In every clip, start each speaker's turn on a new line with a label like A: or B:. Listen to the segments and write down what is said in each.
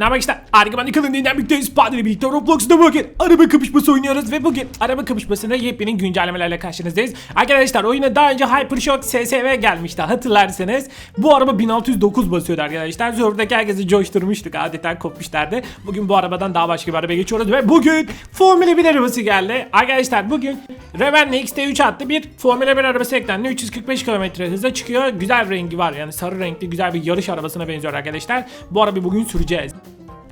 A: Ne yapmak işte? Argıman kanalından birlikteyiz. Padre birlikte Roblox'ta bugün araba kapışması oynuyoruz ve bugün araba kapışmasında yepyeni güncellemelerle karşınızdayız. Arkadaşlar oyuna daha önce Hypershock SSV gelmişti hatırlarsanız. Bu araba 1609 basıyordu arkadaşlar. Server'daki herkesi coşturmuştuk adeta kopmuşlardı. Bugün bu arabadan daha başka bir arabaya geçiyoruz ve bugün Formula 1 arabası geldi. Arkadaşlar bugün Revenna XT3 adlı bir Formula 1 arabası eklendi. 345 km hızla çıkıyor. Güzel rengi var yani sarı renkli güzel bir yarış arabasına benziyor arkadaşlar. Bu arabayı bugün süreceğiz.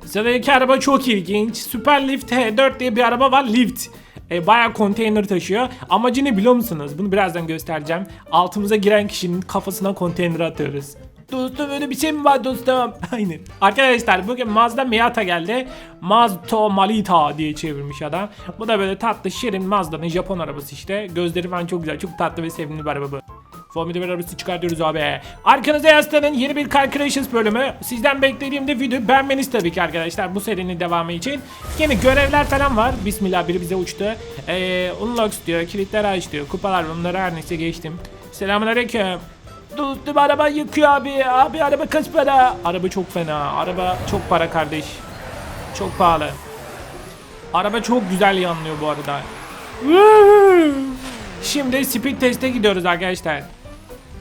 A: Sıradaki araba çok ilginç. Super Lift H4 diye bir araba var. Lift. E, bayağı konteyner taşıyor. Amacı ne biliyor musunuz? Bunu birazdan göstereceğim. Altımıza giren kişinin kafasına konteyner atıyoruz. Dostum öyle bir şey mi var dostum? Aynen. Arkadaşlar bugün Mazda Miata geldi. Mazda Malita diye çevirmiş adam. Bu da böyle tatlı şirin Mazda'nın Japon arabası işte. Gözleri falan çok güzel. Çok tatlı ve sevimli bir araba bu. Formula 1 arabası çıkartıyoruz abi. Arkanıza yaslanın yeni bir Car bölümü. Sizden beklediğim de video beğenmeniz tabii ki arkadaşlar bu serinin devamı için. Yine görevler falan var. Bismillah biri bize uçtu. Ee, unlocks diyor, kilitler aç diyor. Kupalar bunları her neyse geçtim. Selamünaleyküm. Dostum araba yıkıyor abi. Abi araba kaç para? Araba çok fena. Araba çok para kardeş. Çok pahalı. Araba çok güzel yanlıyor bu arada. Şimdi speed teste gidiyoruz arkadaşlar.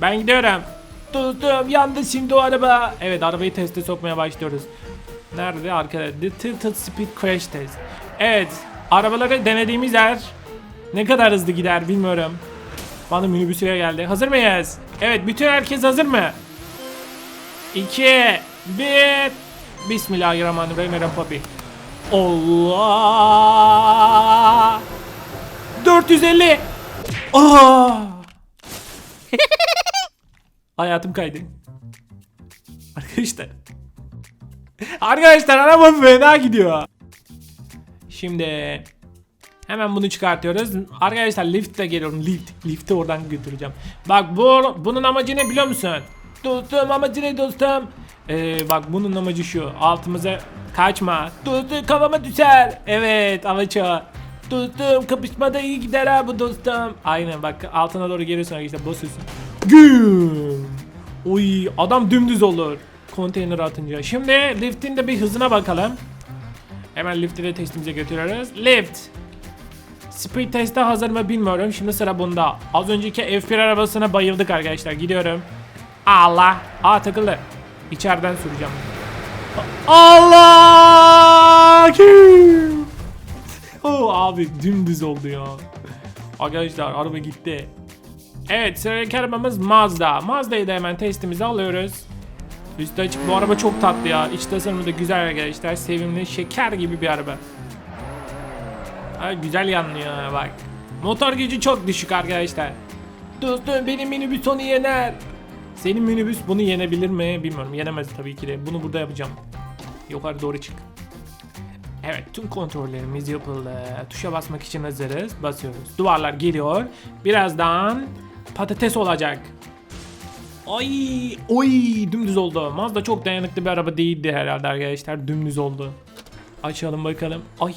A: Ben gidiyorum. Dostum yandı şimdi o araba. Evet arabayı teste sokmaya başlıyoruz. Nerede arkada? The Tilted Speed Crash Test. Evet arabaları denediğimiz yer ne kadar hızlı gider bilmiyorum. Bana minibüsüye geldi. Hazır mıyız? Evet bütün herkes hazır mı? 2 1 Bismillahirrahmanirrahim Eren Papi. Allah 450 Aa! Hayatım kaydı. Arkadaşlar. Arkadaşlar araba fena gidiyor. Şimdi hemen bunu çıkartıyoruz. Arkadaşlar liftle geliyorum. Lift. Lifti oradan götüreceğim. Bak bu bunun amacı ne biliyor musun? Dostum amacı ne dostum? Ee, bak bunun amacı şu. Altımıza kaçma. Dostum kafama düşer. Evet amaçı. Dostum kapışmada iyi gider ha bu dostum. Aynen bak altına doğru geliyorsun işte basıyorsun. Güm. Oy adam dümdüz olur. Konteyner atınca. Şimdi liftin de bir hızına bakalım. Hemen lifti de testimize götürüyoruz. Lift. Speed teste hazır mı bilmiyorum. Şimdi sıra bunda. Az önceki F1 arabasına bayıldık arkadaşlar. Gidiyorum. Allah. Aa takıldı. İçeriden süreceğim. Allah! Oh abi dümdüz oldu ya. Arkadaşlar araba gitti. Evet sıradaki arabamız Mazda. Mazda'yı da hemen testimize alıyoruz. Üstü açık bu araba çok tatlı ya. İç tasarımı da güzel arkadaşlar. Sevimli şeker gibi bir araba. Ha, güzel yanlıyor bak. Motor gücü çok düşük arkadaşlar. Dostum benim minibüs onu yener. Senin minibüs bunu yenebilir mi bilmiyorum. Yenemez tabii ki de. Bunu burada yapacağım. Yukarı doğru çık. Evet tüm kontrollerimiz yapıldı. Tuşa basmak için hazırız. Basıyoruz. Duvarlar geliyor. Birazdan patates olacak. Ay, oy dümdüz oldu. Mazda çok dayanıklı bir araba değildi herhalde arkadaşlar. Dümdüz oldu. Açalım bakalım. Ay.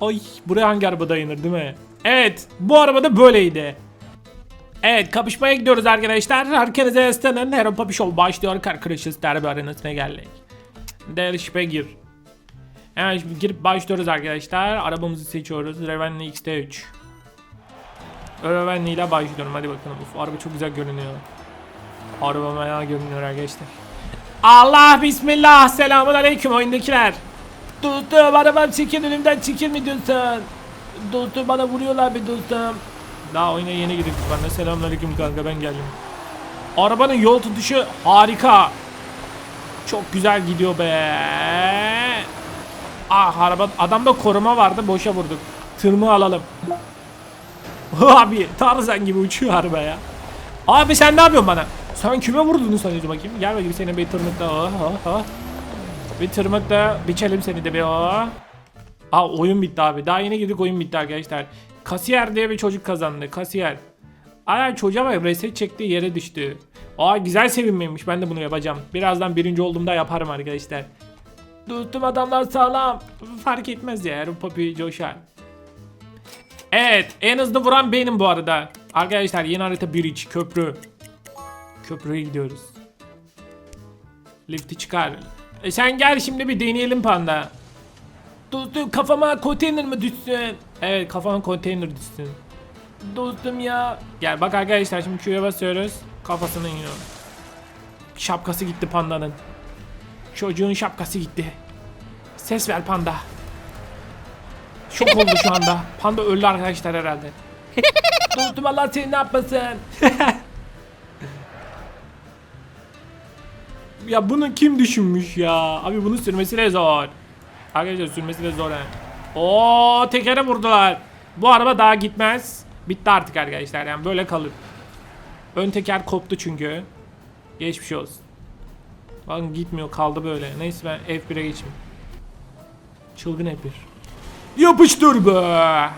A: Ay buraya hangi araba dayanır değil mi? Evet bu araba da böyleydi. Evet kapışmaya gidiyoruz arkadaşlar. Herkese yaslanın. Hero Papi Show başlıyor. Car Crashes derbi arenasına geldik. Derişpe gir. Hemen şimdi girip başlıyoruz arkadaşlar. Arabamızı seçiyoruz. Ravenna XT3. Ravenna ile başlıyorum. Hadi bakalım. Uf, araba çok güzel görünüyor. Araba bayağı görünüyor arkadaşlar. Allah bismillah. Selamun aleyküm oyundakiler. Dostum arabam çekil önümden çekil mi diyorsun? Dostum bana vuruyorlar bir dostum. Daha oyuna yeni girdik ben de selamun aleyküm kanka ben geldim. Arabanın yol tutuşu harika. Çok güzel gidiyor be. Ah araba adamda koruma vardı boşa vurduk. Tırmığı alalım. Abi Tarzan gibi uçuyor araba ya. Abi sen ne yapıyorsun bana? Sen kime vurdun sanıyorsun bakayım? Gel bakayım seni bir tırmıkla. Oh, oh, oh. Bir tırmıkla biçelim seni de bir oh. Aa oyun bitti abi. Daha yeni girdik oyun bitti arkadaşlar. Kasiyer diye bir çocuk kazandı. Kasiyer. Aa çocuğa bak reset çekti yere düştü. Aa güzel sevinmeymiş. Ben de bunu yapacağım. Birazdan birinci olduğumda yaparım arkadaşlar. Dostum adamlar sağlam. Fark etmez ya. Poppy coşar. Evet. En hızlı vuran benim bu arada. Arkadaşlar yeni harita bridge. Köprü. Köprüye gidiyoruz. Lifti çıkar. E sen gel şimdi bir deneyelim panda. Dostum kafama konteyner mı düşsün? Evet kafama konteyner düşsün. Dostum ya. Gel bak arkadaşlar şimdi Q'ya basıyoruz. Kafasına iniyor. Şapkası gitti pandanın. Çocuğun şapkası gitti. Ses ver panda. Şok oldu şu anda. Panda öldü arkadaşlar herhalde. Dostum Allah seni ne yapmasın. ya bunu kim düşünmüş ya? Abi bunu sürmesi de zor. Arkadaşlar sürmesi de zor ha. Oo tekere vurdular. Bu araba daha gitmez. Bitti artık arkadaşlar yani böyle kalır. Ön teker koptu çünkü. Geçmiş olsun. Bakın gitmiyor kaldı böyle. Neyse ben F1'e geçeyim. Çılgın F1. Yapıştır be.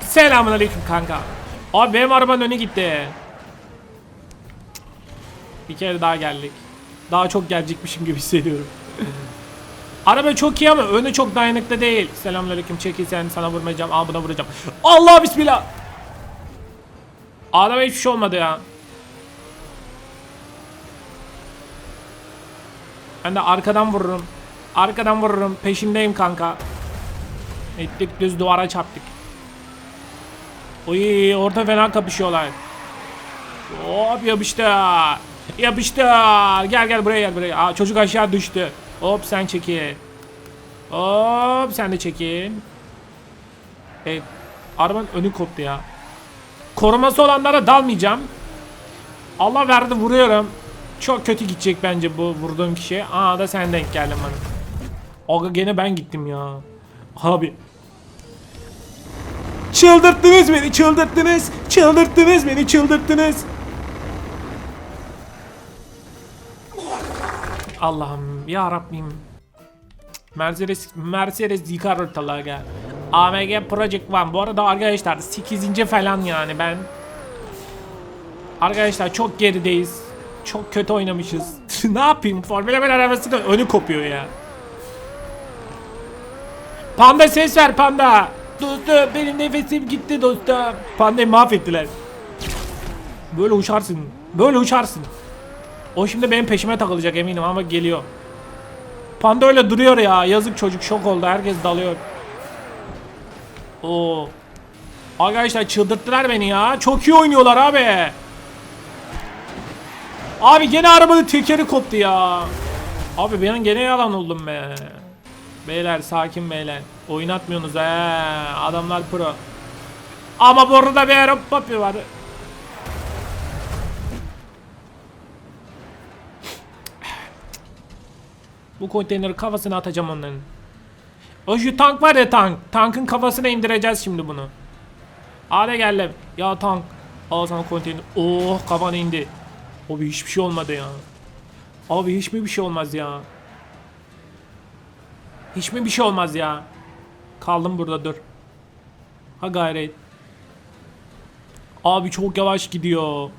A: Selamun aleyküm kanka. Abi benim arabanın önü gitti. Bir kere daha geldik. Daha çok gelecekmişim gibi hissediyorum. Araba çok iyi ama önü çok dayanıklı değil. Selamünaleyküm çekil sen sana vurmayacağım. Aa buna vuracağım. Allah bismillah. Adama hiçbir şey olmadı ya. Ben de arkadan vururum. Arkadan vururum. Peşindeyim kanka. Ettik düz duvara çarptık. Oy orta fena kapışıyorlar. Hop yapıştı. Yapıştı. Gel gel buraya gel buraya. Aa, çocuk aşağı düştü. Hop sen çekil. Hop sen de çekil. E, arabanın önü koptu ya. Koruması olanlara dalmayacağım. Allah verdi vuruyorum. Çok kötü gidecek bence bu vurduğum kişi. Aa da sen denk geldin bana. Aga gene ben gittim ya. Abi. Çıldırttınız beni çıldırttınız. Çıldırttınız beni çıldırttınız. Allah'ım ya Rabbim. Mercedes Mercedes yıkar ortalığı gel. AMG Project One. Bu arada arkadaşlar 8. falan yani ben. Arkadaşlar çok gerideyiz. Çok kötü oynamışız. ne yapayım? Formula 1 arabası önü kopuyor ya. Panda ses ver panda. Dostum benim nefesim gitti dostum. Pandayı mahvettiler. Böyle uçarsın. Böyle uçarsın. O şimdi benim peşime takılacak eminim ama geliyor. Panda öyle duruyor ya. Yazık çocuk şok oldu. Herkes dalıyor. Oo. Arkadaşlar çıldırttılar beni ya. Çok iyi oynuyorlar abi. Abi gene arabanın tekeri koptu ya. Abi ben gene yalan oldum be. Beyler sakin beyler. Oynatmıyorsunuz he. Adamlar pro. Ama burada bir Arap papi var. Bu konteyneri kafasına atacağım onların. O şu tank var ya tank. Tankın kafasına indireceğiz şimdi bunu. Hadi geldim. Ya tank. Al sana konteyner. Oh kafana indi. Abi hiçbir şey olmadı ya. Abi hiç mi bir şey olmaz ya? Hiç mi bir şey olmaz ya? Kaldım burada dur. Ha gayret. Abi çok yavaş gidiyor.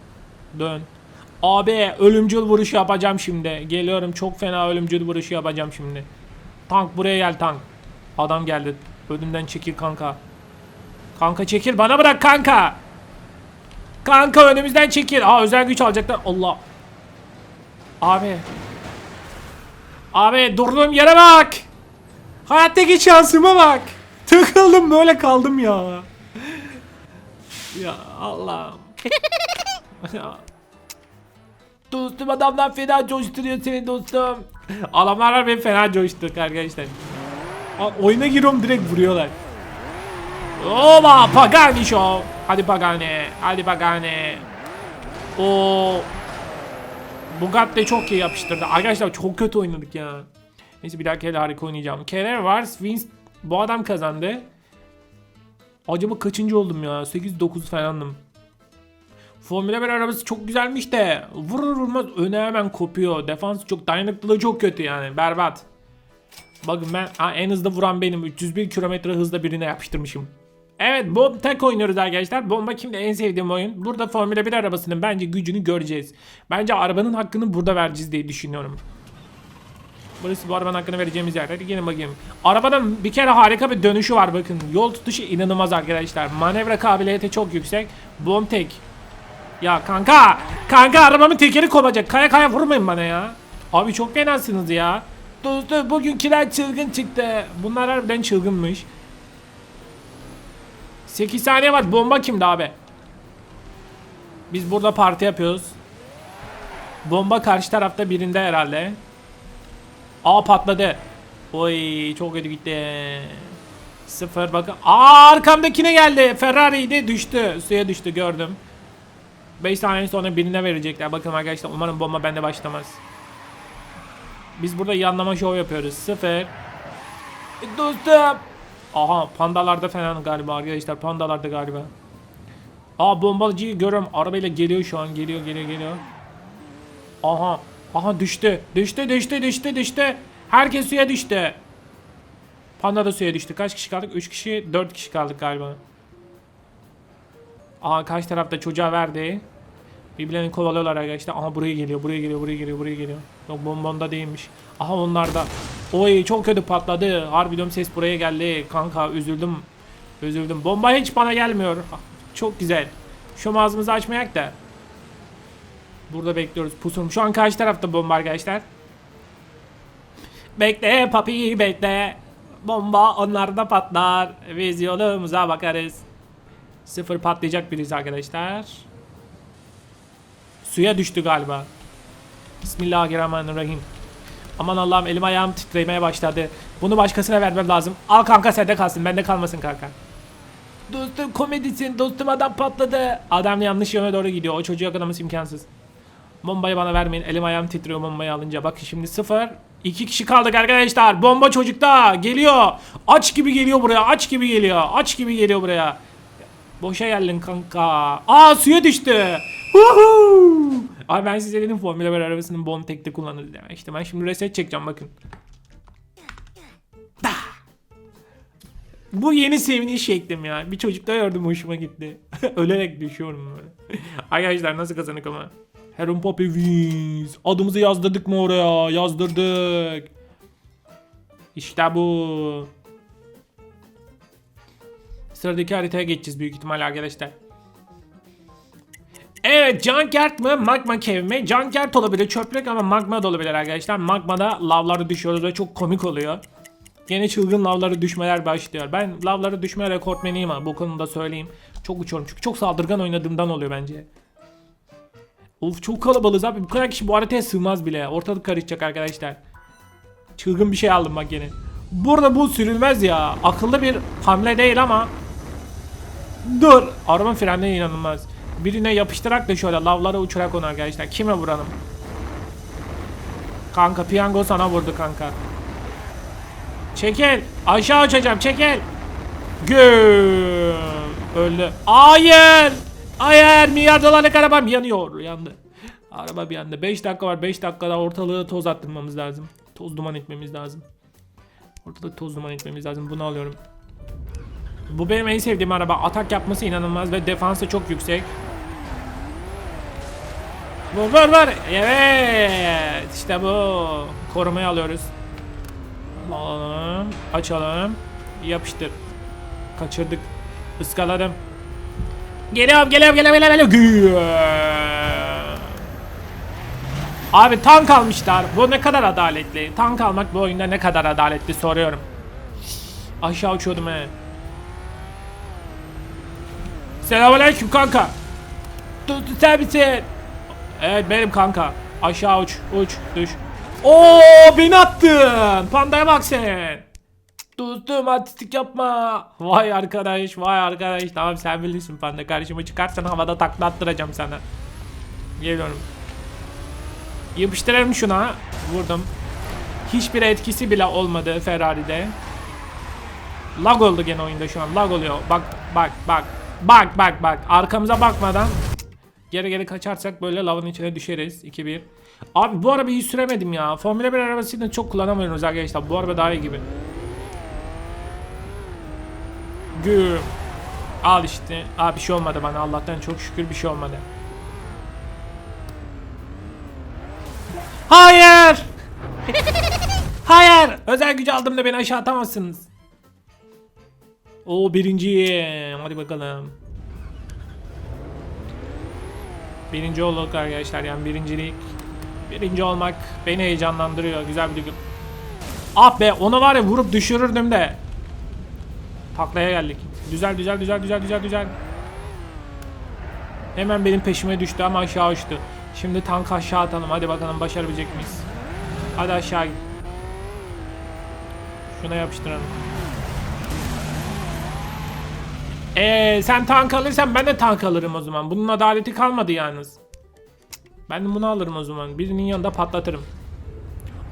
A: Dön. Abi ölümcül vuruş yapacağım şimdi. Geliyorum çok fena ölümcül vuruş yapacağım şimdi. Tank buraya gel tank. Adam geldi. Önümden çekil kanka. Kanka çekil bana bırak kanka. Kanka önümüzden çekil. Aa özel güç alacaklar. Allah. Abi. Abi durduğum yere bak. Hayattaki şansıma bak. Tıkıldım böyle kaldım ya. Ya Allah'ım. Dostum adamlar fena coşturuyor seni dostum. Adamlar beni fena coşturduk arkadaşlar. Aa, oyuna giriyorum direkt vuruyorlar. Oba Pagani show. Hadi Pagani. Hadi Pagani. O Bugatti çok iyi yapıştırdı. Arkadaşlar çok kötü oynadık ya. Neyse bir dahaki el harika oynayacağım. Kerer var. Wins bu adam kazandı. Acaba kaçıncı oldum ya? 8-9 falandım. Formula 1 arabası çok güzelmiş de vurur vurmaz öne hemen kopuyor. Defans çok dayanıklılığı çok kötü yani berbat. Bakın ben ha, en hızlı vuran benim 301 km hızla birine yapıştırmışım. Evet bomb tek oynuyoruz arkadaşlar. Bomba kimde en sevdiğim oyun. Burada Formula 1 arabasının bence gücünü göreceğiz. Bence arabanın hakkını burada vereceğiz diye düşünüyorum. Burası bu arabanın hakkını vereceğimiz yer. Hadi gelin bakayım. Arabanın bir kere harika bir dönüşü var bakın. Yol tutuşu inanılmaz arkadaşlar. Manevra kabiliyeti çok yüksek. Bomb tek. Ya kanka. Kanka arabamın tekeri kopacak. Kaya kaya vurmayın bana ya. Abi çok fenasınız ya. Dostum bugünküler çılgın çıktı. Bunlar harbiden çılgınmış. 8 saniye var. Bomba kimde abi? Biz burada parti yapıyoruz. Bomba karşı tarafta birinde herhalde. Aa patladı. Oy çok kötü gitti. Sıfır bakın. Aa arkamdakine geldi. Ferrari'ydi düştü. Suya düştü gördüm. 5 saniye sonra birine verecekler. Bakın arkadaşlar umarım bomba bende başlamaz. Biz burada yanlama şov yapıyoruz. Sıfır. Dostum. Aha pandalarda falan galiba arkadaşlar. Pandalarda galiba. Aa bombalıcıyı görüyorum. Arabayla geliyor şu an. Geliyor geliyor geliyor. Aha. Aha düştü. Düştü düştü düştü düştü. Herkes suya düştü. Panda da suya düştü. Kaç kişi kaldık? 3 kişi, 4 kişi kaldık galiba. Aha karşı tarafta çocuğa verdi. Birbirlerini kovalıyorlar arkadaşlar. Aha buraya geliyor, buraya geliyor, buraya geliyor, buraya geliyor. Yok bombonda değilmiş. Aha onlar da. Oy çok kötü patladı. Harbi ses buraya geldi. Kanka üzüldüm. Üzüldüm. Bomba hiç bana gelmiyor. Çok güzel. Şu ağzımızı açmayak da. Burada bekliyoruz. Pusun. Şu an karşı tarafta bomba arkadaşlar. Bekle papi bekle. Bomba onlarda patlar. Biz yolumuza bakarız. Sıfır patlayacak birisi arkadaşlar. Suya düştü galiba. Bismillahirrahmanirrahim. Aman Allah'ım elim ayağım titremeye başladı. Bunu başkasına vermem lazım. Al kanka sende kalsın bende kalmasın kanka. Dostum komedisin dostum adam patladı. Adam yanlış yöne doğru gidiyor. O çocuğu yakalaması imkansız. Bombayı bana vermeyin. Elim ayağım titriyor bombayı alınca. Bakın şimdi sıfır. İki kişi kaldık arkadaşlar. Bomba çocukta. Geliyor. Aç gibi geliyor buraya. Aç gibi geliyor. Aç gibi geliyor buraya. Boşa geldin kanka. Aa suya düştü. Woohoo! Abi ben size dedim Formula 1 arabasının bon tekte kullanılır demek. İşte ben şimdi reset çekeceğim bakın. Da! Bu yeni seviniş şeklim ya. Bir çocukta gördüm hoşuma gitti. Ölerek düşüyorum böyle. Arkadaşlar nasıl kazanık ama. Heron Poppy wins. Adımızı yazdırdık mı oraya? Yazdırdık. İşte bu. Sıradaki haritaya geçeceğiz büyük ihtimal arkadaşlar. Evet Junkert mı Magma Cave mi? Junkert olabilir çöplük ama magma da olabilir arkadaşlar. Magmada lavları düşüyoruz ve çok komik oluyor. Yeni çılgın lavları düşmeler başlıyor. Ben lavları düşme rekortmeniyim ama bu konuda söyleyeyim. Çok uçuyorum çünkü çok saldırgan oynadığımdan oluyor bence. Of çok kalabalığız abi. Bu kadar kişi bu haritaya sığmaz bile. Ortalık karışacak arkadaşlar. Çılgın bir şey aldım bak yine. Burada bu sürülmez ya. Akıllı bir hamle değil ama. Dur. Arabanın frenleri inanılmaz. Birine yapıştırak da şöyle lavlara uçurak onu arkadaşlar. Kime vuralım? Kanka piyango sana vurdu kanka. Çekil. Aşağı uçacağım çekil. Güm. Öldü. Hayır. Hayır milyar dolarlık arabam yanıyor. Yandı. Araba bir anda. 5 dakika var. 5 dakikada ortalığı toz attırmamız lazım. Toz duman etmemiz lazım. Ortalık toz duman etmemiz lazım. Bunu alıyorum. Bu benim en sevdiğim araba. Atak yapması inanılmaz ve defansı çok yüksek. Vur vur vur. Evet. İşte bu. Korumayı alıyoruz. Alalım. Açalım. Yapıştır. Kaçırdık. Iskaladım. Geliyorum geliyorum geliyorum geliyorum. geliyorum. Abi tank almışlar. Bu ne kadar adaletli. Tank almak bu oyunda ne kadar adaletli soruyorum. Aşağı uçuyordum he. Selamünaleyküm kanka. Sen misin? Evet benim kanka. Aşağı uç uç düş. Oo beni attın. Pandaya bak sen. Dostum artistik yapma. Vay arkadaş vay arkadaş. Tamam sen bilirsin panda. Karşıma çıkarsan havada takla attıracağım sana. Geliyorum. Yapıştıralım şuna. Vurdum. Hiçbir etkisi bile olmadı Ferrari'de. Lag oldu gene oyunda şu an. Lag oluyor. Bak bak bak. Bak bak bak. Arkamıza bakmadan geri geri kaçarsak böyle lavın içine düşeriz. 2-1. Abi bu arabayı süremedim ya. Formula 1 arabasını çok kullanamıyoruz arkadaşlar. Bu araba daha iyi gibi. Güm. Al işte. Abi bir şey olmadı bana. Allah'tan çok şükür bir şey olmadı. Hayır. Hayır. Özel gücü aldım da beni aşağı atamazsınız. O birinciyim. Hadi bakalım. Birinci olduk arkadaşlar yani birincilik. Birinci olmak beni heyecanlandırıyor. Güzel bir duygu. Ah be onu var ya vurup düşürürdüm de. Taklaya geldik. Güzel güzel güzel güzel güzel güzel. Hemen benim peşime düştü ama aşağı uçtu. Şimdi tank aşağı atalım. Hadi bakalım başarabilecek miyiz? Hadi aşağı git. Şuna yapıştıralım. Eee sen tank alırsan ben de tank alırım o zaman. Bunun adaleti kalmadı yalnız. Ben de bunu alırım o zaman. Birinin yanında patlatırım.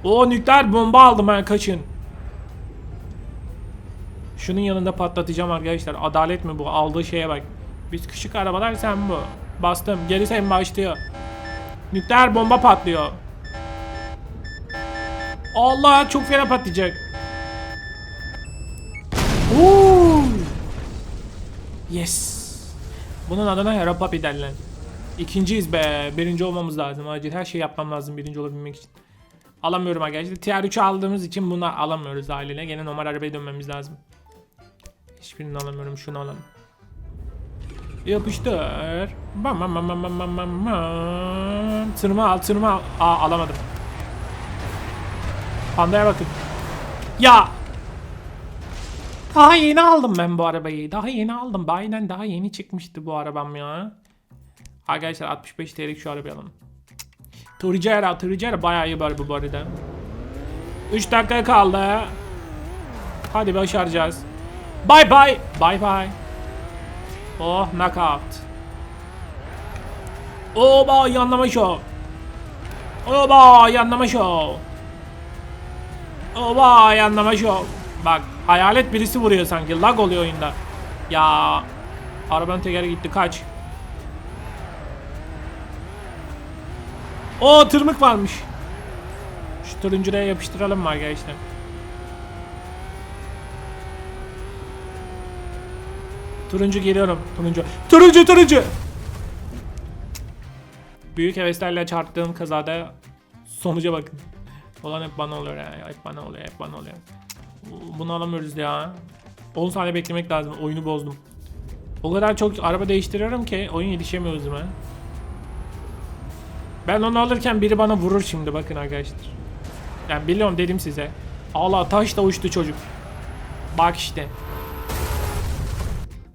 A: O nükleer bomba aldım ben kaçın. Şunun yanında patlatacağım arkadaşlar. Adalet mi bu? Aldığı şeye bak. Biz küçük arabalar sen bu. Bastım. Geri sen başlıyor. Nükleer bomba patlıyor. Allah çok fena patlayacak. Oo! Yes. Bunun adına Hera Papi derler. İkinciyiz be. Birinci olmamız lazım. Acil her şey yapmam lazım birinci olabilmek için. Alamıyorum arkadaşlar. TR3'ü aldığımız için bunu alamıyoruz haliyle. Gene normal arabaya dönmemiz lazım. Hiçbirini alamıyorum. Şunu alalım. Yapıştır. Bam bam bam bam bam bam bam bam. Tırma al tırma al. Aa alamadım. Pandaya bakın. Ya. Daha yeni aldım ben bu arabayı. Daha yeni aldım. Bayiden daha yeni çıkmıştı bu arabam ya. Arkadaşlar 65 TL'lik şu arabayı alalım. Turicera, Turicera bayağı iyi araba bu arada. 3 dakika kaldı. Hadi başaracağız. Bye bye. Bye bye. Oh knockout. Oba yanlama show. Oba yanlama show. Oba yanlama show. Bak hayalet birisi vuruyor sanki. Lag oluyor oyunda. Ya arabanın tekeri gitti kaç. O tırmık varmış. Şu turuncuya yapıştıralım mı arkadaşlar? Turuncu geliyorum. Turuncu. Turuncu turuncu. Büyük heveslerle çarptığım kazada sonuca bakın. Olan hep bana oluyor ya. Hep bana oluyor. Hep bana oluyor. Bunu alamıyoruz ya. 10 saniye beklemek lazım. Oyunu bozdum. O kadar çok araba değiştiriyorum ki oyun yetişemiyor hızıma. Ben onu alırken biri bana vurur şimdi bakın arkadaşlar. Yani biliyorum dedim size. Allah taş da uçtu çocuk. Bak işte.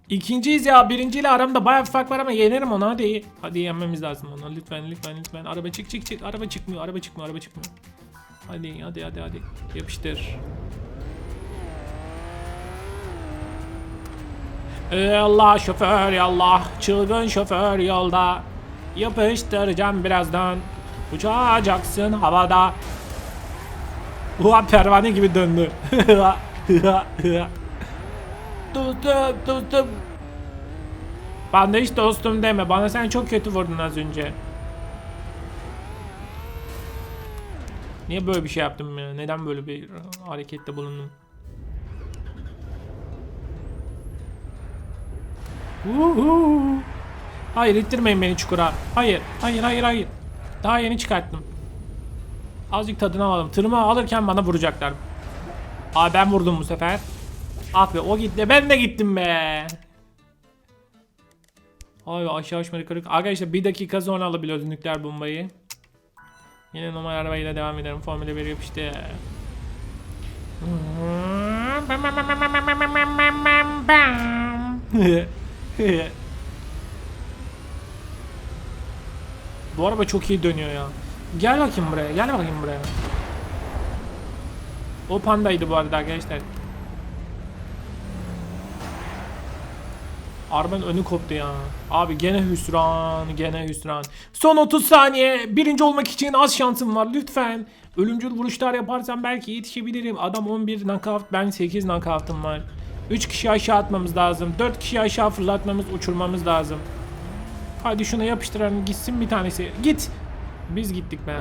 A: İkinciyiz ya. Birinciyle aramda bayağı bir fark var ama yenerim onu hadi. Hadi yenmemiz lazım onu. Lütfen lütfen lütfen. Araba çık çık çık. Araba çıkmıyor. Araba çıkmıyor. Araba çıkmıyor. Hadi hadi hadi hadi. Yapıştır. Ey Allah şoför yallah. Çılgın şoför yolda. Yapıştıracağım birazdan. Uçacaksın havada. Ulan pervane gibi döndü. dostum dostum. Bana hiç dostum deme. Bana sen çok kötü vurdun az önce. Niye böyle bir şey yaptım ya? Neden böyle bir harekette bulundum? Uhu. Hayır ittirmeyin beni çukura. Hayır, hayır, hayır, hayır. Daha yeni çıkarttım. Azıcık tadını alalım. Tırımı alırken bana vuracaklar. Aa ben vurdum bu sefer. Ah be o gitti. Ben de gittim be. Ay aşağı uçmadı kırık. Arkadaşlar bir dakika sonra alabiliyoruz nükleer bombayı. Yine normal arabayla devam edelim. Formula 1 yapıştı. Bu araba çok iyi dönüyor ya. Gel bakayım buraya. Gel bakayım buraya. O pandaydı bu arada arkadaşlar. Arabanın önü koptu ya. Abi gene hüsran, gene hüsran. Son 30 saniye. Birinci olmak için az şansım var. Lütfen. Ölümcül vuruşlar yaparsam belki yetişebilirim. Adam 11 knockout, ben 8 knockout'ım var. 3 kişi aşağı atmamız lazım. 4 kişi aşağı fırlatmamız, uçurmamız lazım. Hadi şuna yapıştıralım gitsin bir tanesi. Git. Biz gittik be.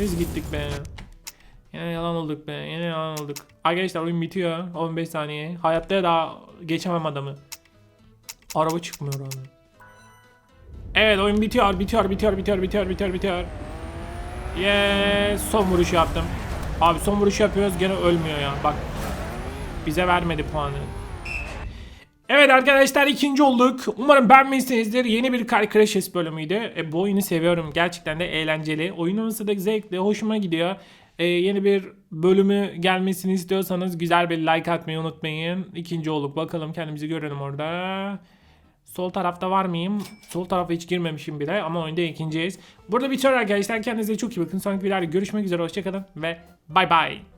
A: Biz gittik be. Yine yalan olduk be. Yine yalan olduk. Arkadaşlar oyun bitiyor. 15 saniye. Hayatta daha geçemem adamı. Araba çıkmıyor abi. Evet oyun bitiyor, bitiyor, bitiyor, bitiyor, bitiyor, bitiyor, bitiyor. Yes, son vuruş yaptım. Abi son vuruş yapıyoruz gene ölmüyor ya. Bak. Bize vermedi puanı. Evet arkadaşlar ikinci olduk. Umarım beğenmişsinizdir. Yeni bir Car Crashes bölümüydü. E, bu oyunu seviyorum. Gerçekten de eğlenceli. Oynaması da zevkli. Hoşuma gidiyor. E, yeni bir bölümü gelmesini istiyorsanız güzel bir like atmayı unutmayın. İkinci olduk. Bakalım kendimizi görelim orada. Sol tarafta var mıyım? Sol tarafa hiç girmemişim bile ama oyunda ikinciyiz. Burada bitiyor arkadaşlar. Kendinize çok iyi bakın. Sonraki videolarda görüşmek üzere. Hoşçakalın ve bay bay.